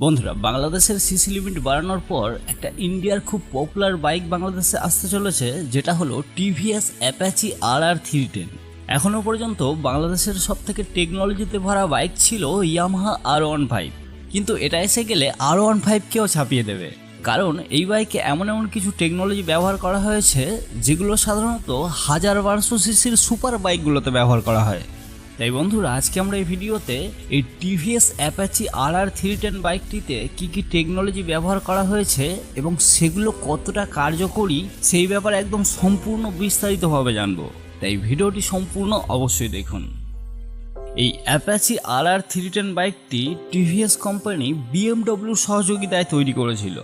বন্ধুরা, বাংলাদেশের CC limit বাড়ানোর পর একটা ইন্ডিয়ার খুব পপুলার বাইক বাংলাদেশে আসতে চলেছে, যেটা হলো TVS Apache R R three ten এখনও পর্যন্ত বাংলাদেশের সব থেকে টেকনোলজিতে ভরা বাইক ছিল ইয়ামাহা আর ওয়ান ফাইভ কিন্তু এটা এসে গেলে আর ওয়ান ফাইভকেও ছাপিয়ে দেবে। কারণ এই বাইকে এমন এমন কিছু টেকনোলজি ব্যবহার করা হয়েছে, যেগুলো সাধারণত হাজার বারোশো সিসির সুপার বাইকগুলোতে ব্যবহার করা হয়। তাই বন্ধুরা, আজকে আমরা এই ভিডিওতে এই TVS Apache R R three ten বাইকটিতে কী কী টেকনোলজি ব্যবহার করা হয়েছে এবং সেগুলো কতটা কার্যকরী, সেই ব্যাপারে একদম সম্পূর্ণ বিস্তারিতভাবে জানব। তাই ভিডিওটি সম্পূর্ণ অবশ্যই দেখুন। এই Apache R R three ten বাইকটি টিভিএস কোম্পানি বিএমডব্লিউ সহযোগিতায় তৈরি করেছিল,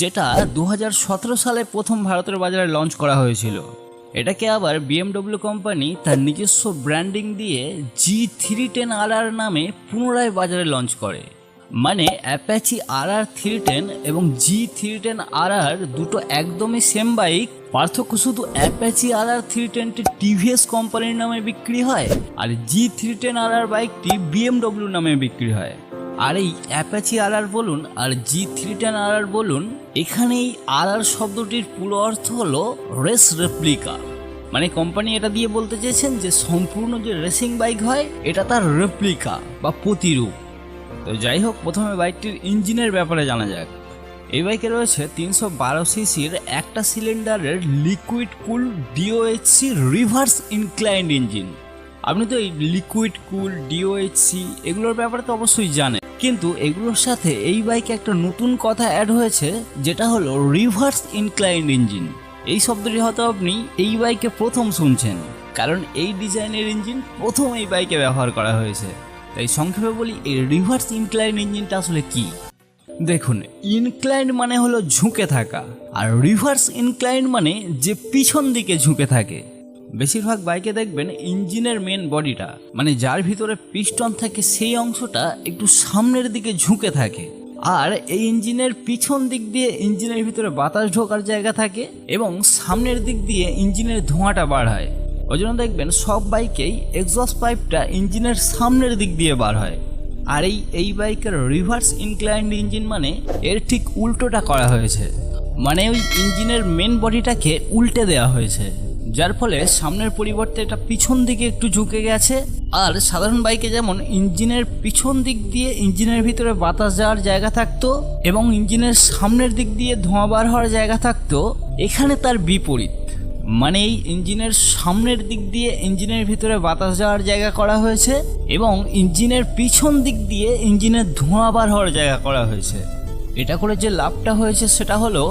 যেটা দু হাজার সতেরো সালে প্রথম ভারতের বাজারে লঞ্চ করা হয়েছিল। এটাকে আবার বিএমডব্লিউ কোম্পানি তার নিজস্ব ব্র্যান্ডিং দিয়ে জি থ্রি টেন আর আর নামে পুনরায় বাজারে লঞ্চ করে। মানে Apache R R three ten এবং জি থ্রি টেন আর আর দুটো একদমই সেম বাইক পার্থক্য শুধু অ্যাপাচি আর আর থ্রি টেনটি টিভিএস কোম্পানির নামে বিক্রি হয় আর জি থ্রি টেন আর আর বাইকটি বিএমডব্লিউ নামে বিক্রি হয়। আর এই অ্যাপাচি আর আর বলুন আর জি থ্রি টেন আর আর বলুন, এখানেই আর আর শব্দটির পুরো অর্থ হলো রেস রেপ্লিকা। মানে কোম্পানি এটা দিয়ে বলতে চেয়েছেন যে সম্পূর্ণ যে রেসিং বাইক হয়, এটা তার রেপ্লিকা বা প্রতিরূপ। তো যাই হোক, প্রথমে বাইকটির ইঞ্জিনের ব্যাপারে জানা যাক। এই বাইকে রয়েছে তিনশো বারো সিসির একটা সিলিন্ডারের liquid cool DOHC reverse inclined engine আপনি তো এই লিকুইড কুল ডিওএইচসি এগুলোর ব্যাপারে তো অবশ্যই জানেন। কিন্তু এগুলোর সাথে এই বাইকে একটা নতুন কথা অ্যাড হয়েছে, যেটা হলো রিভার্স ইনক্লাইন্ড ইঞ্জিন এই শব্দটি হয়তো আপনি এই বাইকে প্রথম শুনছেন, কারণ এই ডিজাইনের ইঞ্জিন প্রথম এই বাইকে ব্যবহার করা হয়েছে। তাই সংক্ষেপে বলি, এই রিভার্স ইনক্লাইন্ড ইঞ্জিনটা আসলে কি? দেখুন ইনক্লাইন্ড মানে হলো ঝুঁকে থাকা, আর রিভার্স ইনক্লাইন্ড মানে যে পিছন দিকে ঝুঁকে থাকে। বেশিরভাগ বাইকে দেখবেন ইঞ্জিনের মেন বডিটা মানে যার ভিতরে পিস্টন থাকে সেই অংশটা একটু সামনের দিকে ঝুঁকে থাকে। আর এই ইঞ্জিনের পিছন দিক দিয়ে ইঞ্জিনের ভিতরে বাতাস ঢোকার জায়গা থাকে এবং সামনের দিক দিয়ে ইঞ্জিনের ধোঁয়াটা বার হয়। ওই জন্য দেখবেন সব বাইকেই এক্সস্ট পাইপটা ইঞ্জিনের সামনের দিক দিয়ে বার হয়। আর এই এই বাইকের রিভার্স ইনক্লাইন্ড ইঞ্জিন মানে এর ঠিক উল্টোটা করা হয়েছে। মানে ওই ইঞ্জিনের মেন বডিটাকে উল্টে দেওয়া হয়েছে। যার ফলে সামনের পরিবর্তে এটা পিছন দিকে একটু ঝুঁকে গেছে। আর সাধারণ বাইকে যেমন ইঞ্জিনের পিছন দিক দিয়ে ইঞ্জিনের ভিতরে বাতাস যাওয়ার জায়গা থাকতো এবং ইঞ্জিনের সামনের দিক দিয়ে ধোঁয়া বার হওয়ার জায়গা থাকতো, এখানে তার বিপরীত। মানে এই ইঞ্জিনের সামনের দিক দিয়ে ইঞ্জিনের ভিতরে বাতাস যাওয়ার জায়গা করা হয়েছে এবং ইঞ্জিনের পিছন দিক দিয়ে ইঞ্জিনের ধোঁয়া বার হওয়ার জায়গা করা হয়েছে। এটা করে যে লাভটা হয়েছে সেটা হলো,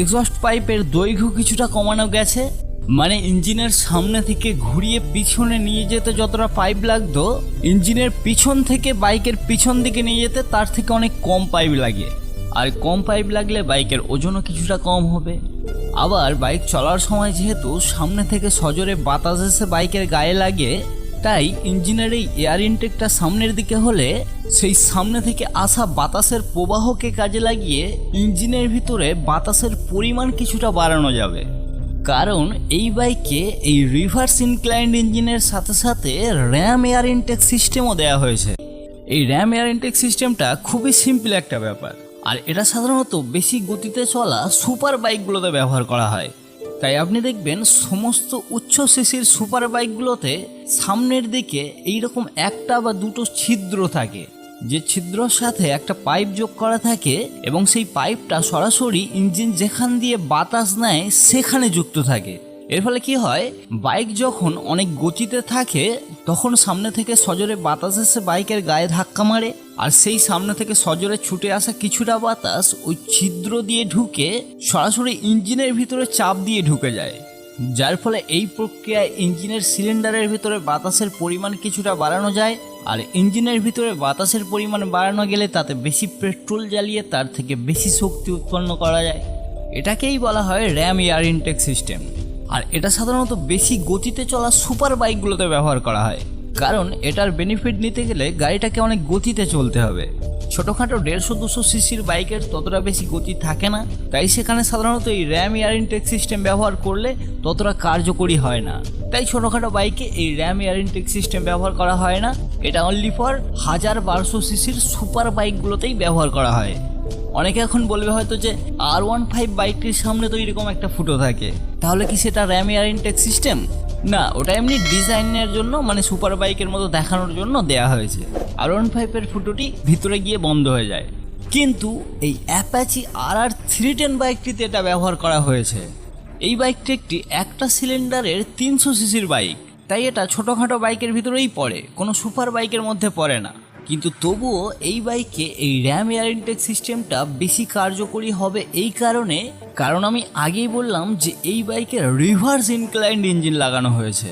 এক্সস্ট পাইপের দৈর্ঘ্য কিছুটা কমানো গেছে মানে ইঞ্জিনের সামনে থেকে ঘুরিয়ে পিছনে নিয়ে যেতে যতটা পাইপ লাগতো, ইঞ্জিনের পিছন থেকে বাইকের পিছন দিকে নিয়ে যেতে তার থেকে অনেক কম পাইপ লাগে। আর কম পাইপ লাগলে বাইকের ওজনও কিছুটা কম হবে। আবার বাইক চলার সময় যেহেতু সামনে থেকে সজোরে বাতাস এসে বাইকের গায়ে লাগে, তাই ইঞ্জিনের এই এয়ার ইনটেকটা সামনের দিকে হলে সেই সামনে থেকে আসা বাতাসের প্রবাহকে কাজে লাগিয়ে ইঞ্জিনের ভিতরে বাতাসের পরিমাণ কিছুটা বাড়ানো যাবে। কারণ এই বাইকে এই রিভার্স ইনক্লাইন্ড ইঞ্জিনের সাথে সাথে র্যাম এয়ার ইনটেক সিস্টেমও দেওয়া হয়েছে। এই র্যাম এয়ার ইনটেক সিস্টেমটা খুবই সিম্পল একটা ব্যাপার। আর এটা সাধারণত বেশি গতিতে চলা সুপার বাইকগুলোতে ব্যবহার করা হয়। তাই আপনি দেখবেন সমস্ত উচ্চ সিসির সুপার বাইকগুলোতে সামনের দিকে এইরকম একটা বা দুটো ছিদ্র থাকে। যে ছিদ্রর সাথে একটা পাইপ যোগ করা থাকে এবং সেই পাইপটা সরাসরি ইঞ্জিন যেখান দিয়ে বাতাস নেয়, সেখানে যুক্ত থাকে। এর ফলে কি হয়? বাইক যখন অনেক গতিতে থাকে, তখন সামনে থেকে সজোরে বাতাস এসে বাইকের গায়ে ধাক্কা মারে। আর সেই সামনে থেকে সজোরে ছুটে আসা কিছুটা বাতাস ওই ছিদ্র দিয়ে ঢুকে সরাসরি ইঞ্জিনের ভিতরে চাপ দিয়ে ঢুকে যায়। যার ফলে এই প্রক্রিয়ায় ইঞ্জিনের সিলিন্ডারের ভিতরে বাতাসের পরিমাণ কিছুটা বাড়ানো যায় আর ইঞ্জিনের ভিতরে বাতাসের পরিমাণ বাড়ানো গেলে তাতে বেশি পেট্রোল জ্বালিয়ে তার থেকে বেশি শক্তি উৎপন্ন করা যায়। এটাকেই বলা হয় র্যাম এয়ার ইনটেক সিস্টেম। আর এটা সাধারণত বেশি গতিতে চলা সুপার বাইকগুলোতে ব্যবহার করা হয়। কারণ এটার বেনিফিট নিতে গেলে গাড়িটাকে অনেক গতিতে চলতে হবে। ছোটোখাটো দেড়শো দুশো সিসির বাইকের ততটা বেশি গতি থাকে না। তাই সেখানে সাধারণত এই র্যাম এয়ার ইনটেক সিস্টেম ব্যবহার করলে ততটা কার্যকরী হয় না। তাই ছোটোখাটো বাইকে এই র্যাম এয়ার ইনটেক সিস্টেম ব্যবহার করা হয় না। এটা অনলি ফর হাজার বারোশো সিসির সুপার বাইকগুলোতেই ব্যবহার করা হয়। অনেকে এখন বলবে হয়তো যে আর ওয়ান ফাইভ বাইকটির সামনে তো এরকম একটা ফুটো থাকে। তাহলে কি সেটা র্যাম এয়ার ইনটেক সিস্টেম না, ওটা এমনি ডিজাইনের জন্য মানে সুপার বাইকের মতো দেখানোর জন্য দেয়া হয়েছে। আর ওয়ান ফাইভের ফুটোটি ভিতরে গিয়ে বন্ধ হয়ে যায়। কিন্তু এই Apache R R three ten বাইকটিতে এটা ব্যবহার করা হয়েছে। এই বাইকটি একটি একটা সিলিন্ডারের তিনশো সিসির বাইক তাই এটা ছোটোখাটো বাইকের ভিতরেই পড়ে, কোনো সুপার বাইকের মধ্যে পড়ে না। কিন্তু তবুও এই বাইকে, এই র্যাম এয়ার ইনটেক সিস্টেমটা বেশি কার্যকরী হবে এই কারণে, কারণ আমি আগেই বললাম যে এই বাইকে রিভার্স ইনক্লাইন্ড ইঞ্জিন লাগানো হয়েছে।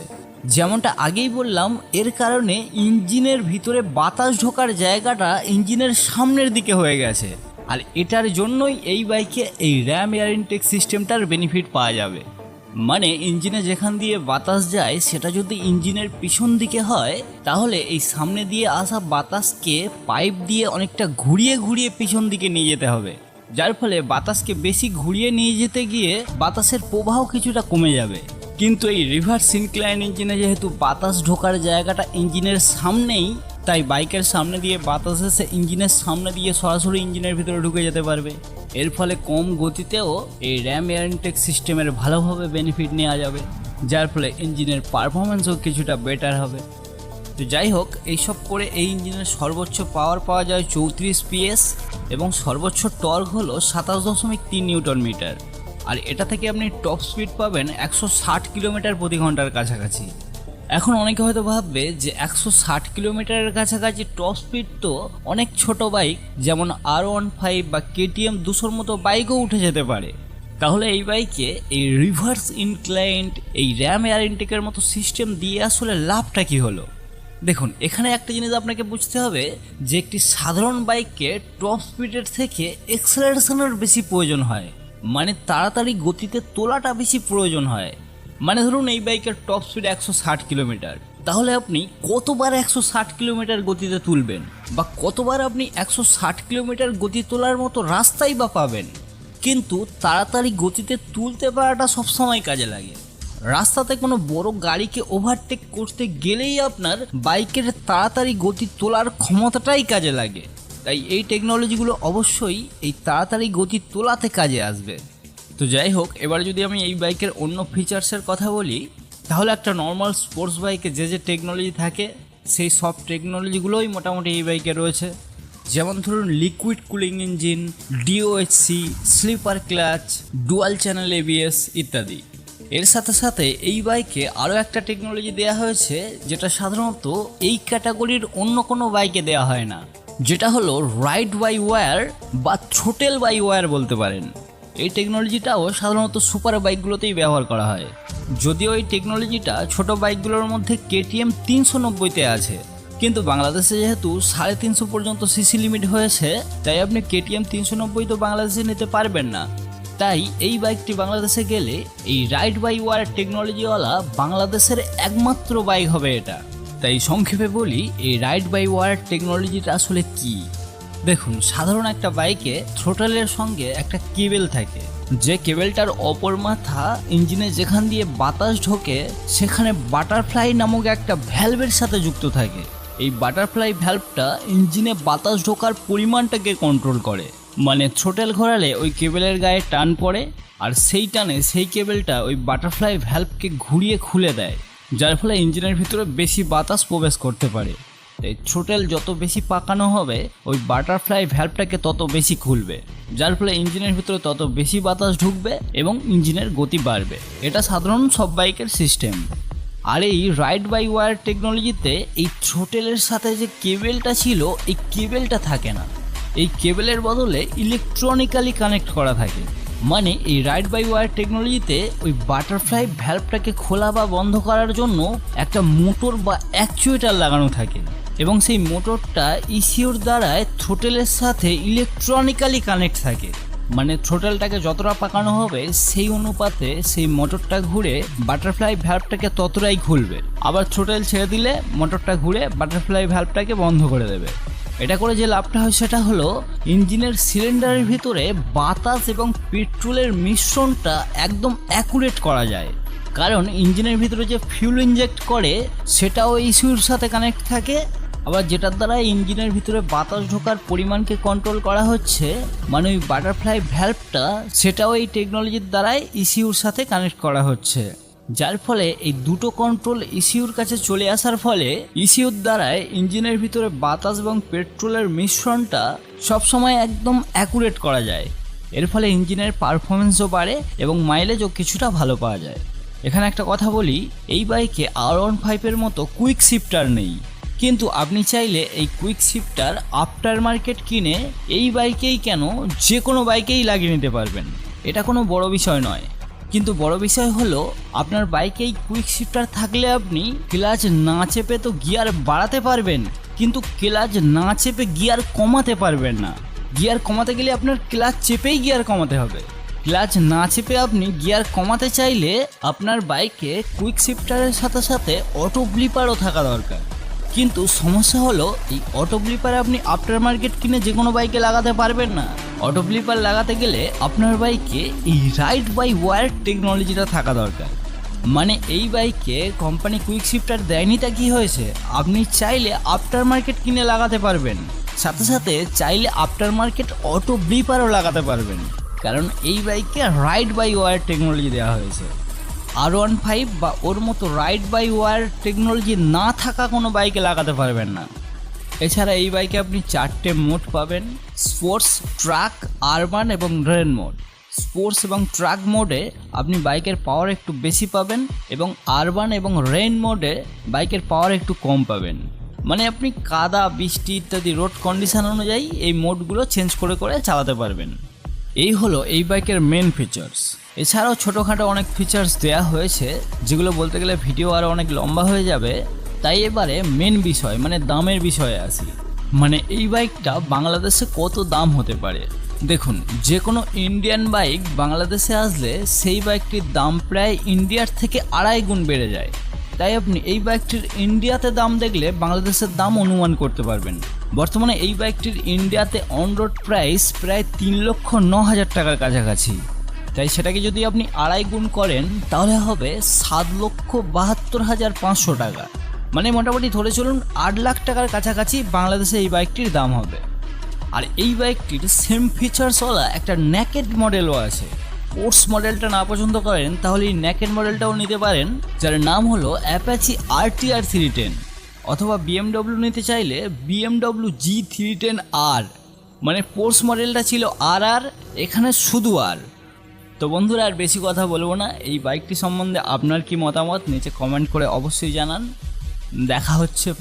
যেমনটা আগেই বললাম, এর কারণে ইঞ্জিনের ভিতরে বাতাস ঢোকার জায়গাটা ইঞ্জিনের সামনের দিকে হয়ে গেছে। আর এটার জন্যই এই বাইকে, এই র্যাম এয়ার ইনটেক সিস্টেমটার বেনিফিট পাওয়া যাবে। মানে ইঞ্জিনে যেখান দিয়ে বাতাস যায়, সেটা যদি ইঞ্জিনের পিছন দিকে হয়, তাহলে এই সামনে দিয়ে আসা বাতাসকে পাইপ দিয়ে অনেকটা ঘুরিয়ে ঘুরিয়ে পিছন দিকে নিয়ে যেতে হবে। যার ফলে বাতাসকে বেশি ঘুরিয়ে নিয়ে যেতে গিয়ে বাতাসের প্রবাহ কিছুটা কমে যাবে। কিন্তু এই রিভার্স ইনক্লাইন ইঞ্জিনে যেহেতু বাতাস ঢোকার জায়গাটা ইঞ্জিনের সামনেই, তাই বাইকের সামনে দিয়ে বাতাস এসে ইঞ্জিনের সামনে দিয়ে সরাসরি ইঞ্জিনের ভিতরে ঢুকে যেতে পারবে। এর ফলে কম গতিতেও এই র্যাম এয়ারটেক সিস্টেমের ভালোভাবে বেনিফিট নেওয়া যাবে, যার ফলে ইঞ্জিনের পারফরমেন্সও কিছুটা বেটার হবে। তো যাই হোক, এইসব করে এই ইঞ্জিনের সর্বোচ্চ পাওয়ার পাওয়া যায় চৌত্রিশ পিএস এবং সর্বোচ্চ টর্ক হলো সাতাশ দশমিক তিন নিউটন মিটার। আর এটা থেকে আপনি টপ স্পিড পাবেন একশো ষাট কিলোমিটার প্রতি ঘণ্টার কাছাকাছি। এখন অনেকে হয়তো ভাববে যে একশো ষাট কিলোমিটারের কাছাকাছি টপ স্পিড তো অনেক ছোট বাইক, যেমন আর ওয়ান ফাইভ বা কেটিএম দুশোর মতো বাইকও উঠে যেতে পারে। তাহলে এই বাইকে এই রিভার্স ইনক্লাইন্ট এই র্যাম এয়ার ইনটেকের মতো সিস্টেম দিয়ে আসলে লাভটা কি হলো? দেখুন, এখানে একটা জিনিস আপনাকে বুঝতে হবে যে একটি সাধারণ বাইককে টপ স্পিডের থেকে এক্সেলারেশনের বেশি প্রয়োজন হয় মানে তাড়াতাড়ি গতিতে তোলাটা বেশি প্রয়োজন হয়। মানে ধরুন এই বাইকের টপ স্পিড একশো ষাট কিলোমিটার তাহলে আপনি কতবার একশো ষাট কিলোমিটার গতিতে তুলবেন? বা কতবার আপনি একশো ষাট কিলোমিটার গতি তোলার মতো রাস্তাই বা পাবেন? কিন্তু তাড়াতাড়ি গতিতে তুলতে পারাটা সবসময় কাজে লাগে। রাস্তাতে কোনো বড় গাড়িকে ওভারটেক করতে গেলেই আপনার বাইকের তাড়াতাড়ি গতি তোলার ক্ষমতাটাই কাজে লাগে। তাই এই টেকনোলজিগুলো অবশ্যই এই তাড়াতাড়ি গতি তোলাতে কাজে আসবে। তো যাই হোক, এবার যদি আমি এই বাইকের অন্য ফিচার্সের কথা বলি, তাহলে একটা নর্মাল স্পোর্টস বাইকে যে যে টেকনোলজি থাকে, সেই সব টেকনোলজিগুলোই মোটামুটি এই বাইকে রয়েছে। যেমন ধরুন liquid cooling engine DOHC slipper clutch dual channel ABS ইত্যাদি। এর সাথে সাথে এই বাইকে আরও একটা টেকনোলজি দেওয়া হয়েছে, যেটা সাধারণত এই ক্যাটাগরির অন্য কোনো বাইকে দেওয়া হয় না, যেটা হলো রাইড বাই ওয়্যার বা থ্রোটেল বাই ওয়্যার বলতে পারেন। এই টেকনোলজিটাও সাধারণত সুপার বাইকগুলোতেই ব্যবহার করা হয়। যদিও এই টেকনোলজিটা ছোট বাইকগুলোর মধ্যে কেটিএম তিনশো নব্বইতে আছে। কিন্তু বাংলাদেশে যেহেতু সাড়ে তিনশো পর্যন্ত সিসি লিমিট হয়েছে, তাই আপনি কেটিএম তিনশো নব্বই তো বাংলাদেশে নিতে পারবেন না। তাই এই বাইকটি বাংলাদেশে গেলে এই রাইড বাই ওয়ার টেকনোলজিওয়ালা বাংলাদেশের একমাত্র বাইক হবে এটা। তাই সংক্ষেপে বলি, এই রাইড বাই ওয়ার টেকনোলজিটা আসলে কি? দেখুন, সাধারণ একটা বাইকে থ্রোটেলের সঙ্গে একটা কেবেল থাকে। যে কেবেলটার অপর মাথা ইঞ্জিনে যেখান দিয়ে বাতাস ঢোকে, সেখানে বাটারফ্লাই নামক একটা ভ্যালভের সাথে যুক্ত থাকে। এই বাটারফ্লাই ভ্যালভটা ইঞ্জিনে বাতাস ঢোকার পরিমাণটাকে কন্ট্রোল করে। মানে থ্রোটেল ঘোরালে ওই কেবেলের গায়ে টান পড়ে, আর সেই টানে সেই কেবেলটা ওই বাটারফ্লাই ভ্যালভকে ঘুরিয়ে খুলে দেয়, যার ফলে ইঞ্জিনের ভিতরে বেশি বাতাস প্রবেশ করতে পারে। এই থ্রোটেল যত বেশি পাকানো হবে, ওই বাটারফ্লাই ভ্যালভটাকে তত বেশি খুলবে। যার ফলে ইঞ্জিনের ভিতরে তত বেশি বাতাস ঢুকবে এবং ইঞ্জিনের গতি বাড়বে। এটা সাধারণ সব বাইকের সিস্টেম। আর এই রাইড বাই ওয়ার টেকনোলজিতে এই থ্রোটেলের সাথে যে কেবেলটা ছিল, এই কেবেলটা থাকে না। এই কেবেলের বদলে ইলেকট্রনিক্যালি কানেক্ট করা থাকে। মানে এই রাইড বাই ওয়ার টেকনোলজিতে ওই বাটারফ্লাই ভ্যালভটাকে খোলা বা বন্ধ করার জন্য একটা মোটর বা অ্যাকচুয়েটার লাগানো থাকে। এবং সেই মোটরটা ইসিওর দ্বারায় থ্রোটেলের সাথে ইলেকট্রনিক্যালি কানেক্ট থাকে। মানে থ্রোটেলটাকে যতটা পাকানো হবে, সেই অনুপাতে সেই মোটরটা ঘুরে বাটারফ্লাই ভ্যালভটাকে ততটাই খুলবে আবার থ্রোটেল ছেড়ে দিলে মোটরটা ঘুরে বাটারফ্লাই ভ্যালভটাকে বন্ধ করে দেবে। এটা করে যে লাভটা হয় সেটা হলো, ইঞ্জিনের সিলিন্ডারের ভিতরে বাতাস এবং পেট্রোলের মিশ্রণটা একদম অ্যাকুরেট করা যায়। কারণ ইঞ্জিনের ভিতরে যে ফিউল ইনজেক্ট করে, সেটাও ইস্যুর সাথে কানেক্ট থাকে আবার যেটার দ্বারা ইঞ্জিনের ভিতরে বাতাস ঢোকার পরিমাণকে কন্ট্রোল করা হচ্ছে মানে ওই বাটারফ্লাই ভ্যালভটা সেটাও এই টেকনোলজির দ্বারাই ইসিউর সাথে কানেক্ট করা হচ্ছে। যার ফলে এই দুটো কন্ট্রোল ইসিউর কাছে চলে আসার ফলে ইসিউর দ্বারাই ইঞ্জিনের ভিতরে বাতাস এবং পেট্রোলের মিশ্রণটা সবসময় একদম অ্যাকুরেট করা যায়। এর ফলে ইঞ্জিনের পারফরমেন্সও বাড়ে এবং মাইলেজও কিছুটা ভালো পাওয়া যায়। এখানে একটা কথা বলি, এই বাইকে আর ওয়ান ফাইভের মতো কুইক শিফটার নেই। কিন্তু আপনি চাইলে এই কুইক শিফটার আফটার মার্কেট কিনে এই বাইকেই কেন যে কোনো বাইকেই লাগিয়ে নিতে পারবেন। এটা কোনো বড় বিষয় নয়। কিন্তু বড় বিষয় হলো, আপনার বাইকেই কুইক শিফটার থাকলে আপনি ক্লাচ না চেপে তো গিয়ার বাড়াতে পারবেন, কিন্তু ক্লাচ না চেপে গিয়ার কমাতে পারবেন না। গিয়ার কমাতে গেলে আপনার ক্লাচ চেপেই গিয়ার কমাতে হবে। ক্লাচ না চেপে আপনি গিয়ার কমাতে চাইলে আপনার বাইকে কুইক শিফটারের সাথে সাথে অটো ব্লিপারও থাকা দরকার। কিন্তু সমস্যা হলো, এই অটো ব্লিপার আপনি আফটার মার্কেট কিনে যে কোনো বাইকে লাগাতে পারবেন না। অটো ব্লিপার লাগাতে গেলে আপনার বাইকে এই রাইট বাই ওয়ার টেকনোলজিটা থাকা দরকার। মানে এই বাইকে কোম্পানি কুইক শিফটার দেয়নি তা কী হয়েছে? আপনি চাইলে আফটার মার্কেট কিনে লাগাতে পারবেন। সাথে সাথে চাইলে আফটার মার্কেট অটো ব্লিপারও লাগাতে পারবেন। কারণ এই বাইকে রাইড বাই ওয়ার টেকনোলজি দেওয়া হয়েছে। আর ওয়ান ফাইভ বা ওর মতো রাইড বাই ওয়ার টেকনোলজি না থাকা কোনো বাইকে লাগাতে পারবেন না। এছাড়া এই বাইকে আপনি চারটে মোড পাবেন স্পোর্টস ট্রাক আরবান এবং রেন মোড স্পোর্টস এবং ট্রাক মোডে আপনি বাইকের পাওয়ার একটু বেশি পাবেন এবং আরবান এবং রেন মোডে বাইকের পাওয়ার একটু কম পাবেন। মানে আপনি কাদা, বৃষ্টি ইত্যাদি রোড কন্ডিশন অনুযায়ী এই মোডগুলো চেঞ্জ করে করে চালাতে পারবেন। এই হলো এই বাইকের মেন ফিচার্স এছাড়াও ছোটোখাটো অনেক ফিচার্স দেওয়া হয়েছে, যেগুলো বলতে গেলে ভিডিও আরও অনেক লম্বা হয়ে যাবে। তাই এবারে মেন বিষয় মানে দামের বিষয়ে আসি। মানে এই বাইকটা বাংলাদেশে কত দাম হতে পারে? দেখুন যে কোনো ইন্ডিয়ান বাইক বাংলাদেশে আসলে সেই বাইকটির দাম প্রায় ইন্ডিয়ার থেকে আড়াই গুণ বেড়ে যায়। তাই আপনি এই বাইকটির ইন্ডিয়াতে দাম দেখলে বাংলাদেশের দাম অনুমান করতে পারবেন। বর্তমানে এই বাইকটির ইন্ডিয়াতে অন রোড প্রাইস প্রায় তিন লক্ষ ন হাজার টাকার কাছাকাছি। তাই সেটাকে যদি আপনি আড়াই গুণ করেন, তাহলে হবে সাত লক্ষ বাহাত্তর হাজার পাঁচশো টাকা। মানে মোটামুটি ধরে চলুন আট লাখ টাকার কাছাকাছি বাংলাদেশে এই বাইকটির দাম হবে। আর এই বাইকটির সেম ফিচার্সওয়ালা একটা ন্যাকেড মডেলও আছে। স্পোর্টস মডেলটা না পছন্দ করেন, তাহলে এই ন্যাকেড মডেলটাও নিতে পারেন, যার নাম হলো Apache R T R three ten অথবা বিএমডব্লিউ নিতে চাইলে BMW G three ten R মানে স্পোর্টস মডেলটা ছিল আর আর এখানে শুধু আর তো বন্ধুরা, আর বেশি কথা বলব না, এই বাইকটি সম্বন্ধে আপনার কি মতামত? নিচে কমেন্ট করে অবশ্যই জানান। দেখা হচ্ছে